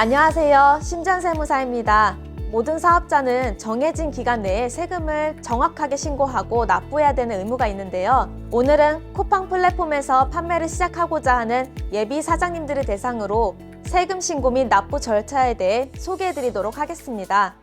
안녕하세요. 신전세무사입니다. 모든 사업자는 정해진 기간 내에 세금을 정확하게 신고하고 납부해야 되는 의무가 있는데요. 오늘은 쿠팡 플랫폼에서 판매를 시작하고자 하는 예비 사장님들을 대상으로 세금 신고 및 납부 절차에 대해 소개해 드리도록 하겠습니다.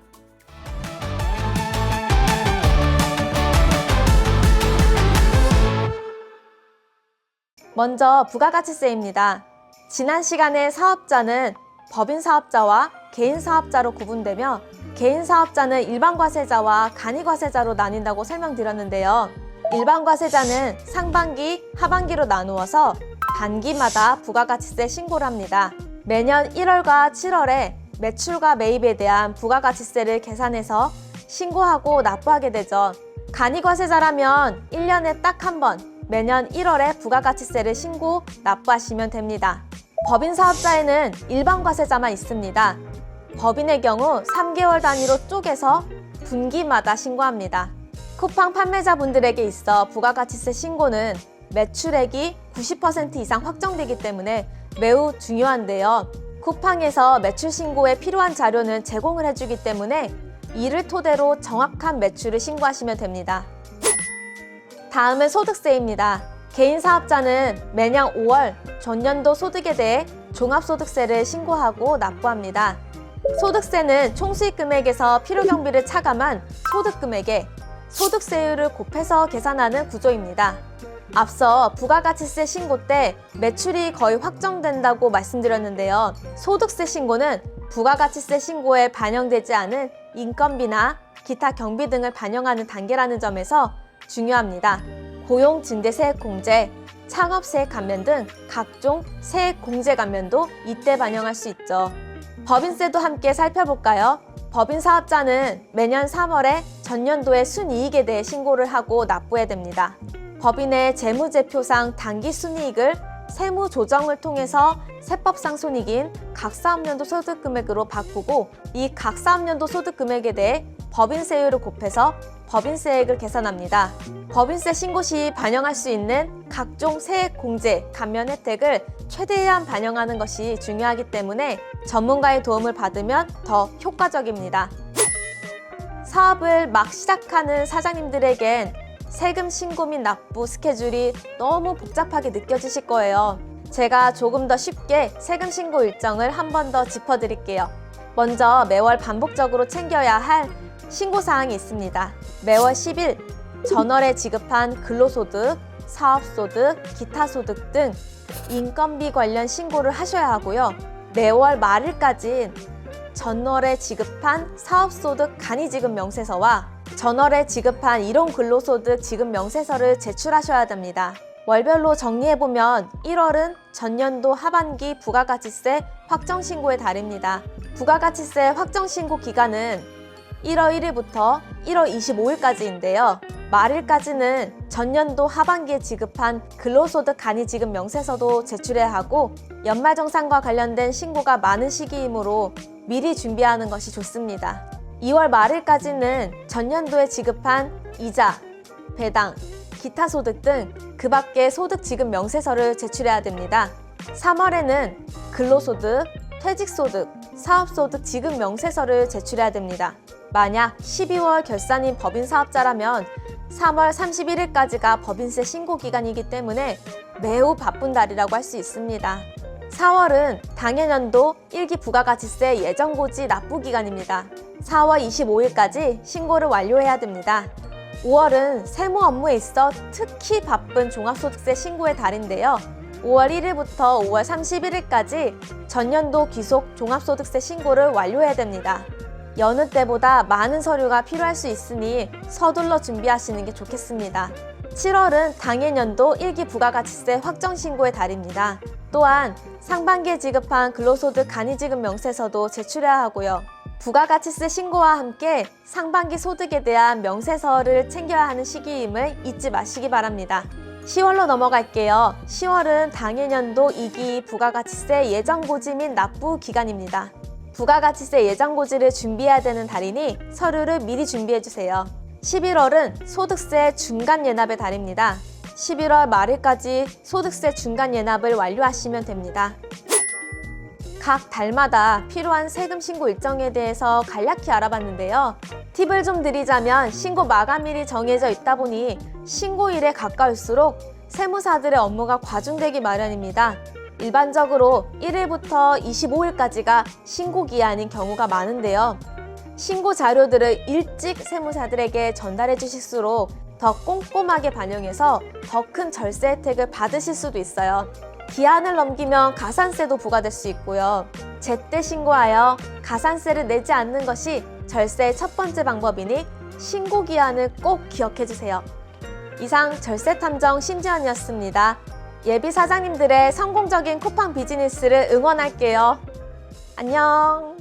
먼저 부가가치세입니다. 지난 시간에 사업자는 법인 사업자와 개인 사업자로 구분되며 개인 사업자는 일반 과세자와 간이 과세자로 나뉜다고 설명드렸는데요. 일반 과세자는 상반기, 하반기로 나누어서 반기마다 부가가치세 신고를 합니다. 매년 1월과 7월에 매출과 매입에 대한 부가가치세를 계산해서 신고하고 납부하게 되죠. 간이 과세자라면 1년에 딱 한 번 매년 1월에 부가가치세를 신고 납부하시면 됩니다. 법인 사업자에는 일반 과세자만 있습니다. 법인의 경우 3개월 단위로 쪼개서 분기마다 신고합니다. 쿠팡 판매자분들에게 있어 부가가치세 신고는 매출액이 90% 이상 확정되기 때문에 매우 중요한데요. 쿠팡에서 매출 신고에 필요한 자료는 제공을 해주기 때문에 이를 토대로 정확한 매출을 신고하시면 됩니다. 다음은 소득세입니다. 개인 사업자는 매년 5월 전년도 소득에 대해 종합소득세를 신고하고 납부합니다. 소득세는 총수익 금액에서 필요경비를 차감한 소득 금액에 소득세율을 곱해서 계산하는 구조입니다. 앞서 부가가치세 신고 때 매출이 거의 확정된다고 말씀드렸는데요. 소득세 신고는 부가가치세 신고에 반영되지 않은 인건비나 기타 경비 등을 반영하는 단계라는 점에서 중요합니다. 고용 증대세 공제, 창업세 감면 등 각종 세액 공제 감면도 이때 반영할 수 있죠. 법인세도 함께 살펴볼까요? 법인 사업자는 매년 3월에 전년도의 순이익에 대해 신고를 하고 납부해야 됩니다. 법인의 재무제표상 단기 순이익을 세무 조정을 통해서 세법상 손익인 각사업년도 소득 금액으로 바꾸고 이 각사업년도 소득 금액에 대해 법인세율을 곱해서 법인세액을 계산합니다. 법인세 신고 시 반영할 수 있는 각종 세액 공제, 감면 혜택을 최대한 반영하는 것이 중요하기 때문에 전문가의 도움을 받으면 더 효과적입니다. 사업을 막 시작하는 사장님들에겐 세금 신고 및 납부 스케줄이 너무 복잡하게 느껴지실 거예요. 제가 조금 더 쉽게 세금 신고 일정을 한 번 더 짚어드릴게요. 먼저 매월 반복적으로 챙겨야 할 신고 사항이 있습니다. 매월 10일 전월에 지급한 근로소득, 사업소득, 기타 소득 등 인건비 관련 신고를 하셔야 하고요. 매월 말일까지 전월에 지급한 사업소득 간이지급 명세서와 전월에 지급한 일용 근로소득 지급 명세서를 제출하셔야 됩니다. 월별로 정리해보면 1월은 전년도 하반기 부가가치세 확정신고의 달입니다. 부가가치세 확정신고 기간은 1월 1일부터 1월 25일까지인데요. 말일까지는 전년도 하반기에 지급한 근로소득 간이 지급 명세서도 제출해야 하고 연말정산과 관련된 신고가 많은 시기이므로 미리 준비하는 것이 좋습니다. 2월 말일까지는 전년도에 지급한 이자, 배당, 기타 소득 등 그 밖의 소득 지급 명세서를 제출해야 됩니다. 3월에는 근로소득, 퇴직소득, 사업소득 지급 명세서를 제출해야 됩니다. 만약 12월 결산인 법인 사업자라면 3월 31일까지가 법인세 신고 기간이기 때문에 매우 바쁜 달이라고 할 수 있습니다. 4월은 당해년도 1기 부가가치세 예정고지 납부 기간입니다. 4월 25일까지 신고를 완료해야 됩니다. 5월은 세무 업무에 있어 특히 바쁜 종합소득세 신고의 달인데요. 5월 1일부터 5월 31일까지 전년도 기속 종합소득세 신고를 완료해야 됩니다. 여느 때보다 많은 서류가 필요할 수 있으니 서둘러 준비하시는 게 좋겠습니다. 7월은 당해년도 1기 부가가치세 확정 신고의 달입니다. 또한 상반기에 지급한 근로소득 간이지급 명세서도 제출해야 하고요. 부가가치세 신고와 함께 상반기 소득에 대한 명세서를 챙겨야 하는 시기임을 잊지 마시기 바랍니다. 10월로 넘어갈게요. 10월은 당해년도 2기 부가가치세 예정고지 및 납부 기간입니다. 부가가치세 예정고지를 준비해야 되는 달이니 서류를 미리 준비해주세요. 11월은 소득세 중간 예납의 달입니다. 11월 말일까지 소득세 중간 예납을 완료하시면 됩니다. 각 달마다 필요한 세금 신고 일정에 대해서 간략히 알아봤는데요. 팁을 좀 드리자면 신고 마감일이 정해져 있다 보니 신고일에 가까울수록 세무사들의 업무가 과중되기 마련입니다. 일반적으로 1일부터 25일까지가 신고 기한인 경우가 많은데요. 신고 자료들을 일찍 세무사들에게 전달해 주실수록 더 꼼꼼하게 반영해서 더 큰 절세 혜택을 받으실 수도 있어요. 기한을 넘기면 가산세도 부과될 수 있고요. 제때 신고하여 가산세를 내지 않는 것이 절세의 첫 번째 방법이니 신고 기한을 꼭 기억해 주세요. 이상 절세 탐정 심지연이었습니다. 예비 사장님들의 성공적인 쿠팡 비즈니스를 응원할게요. 안녕.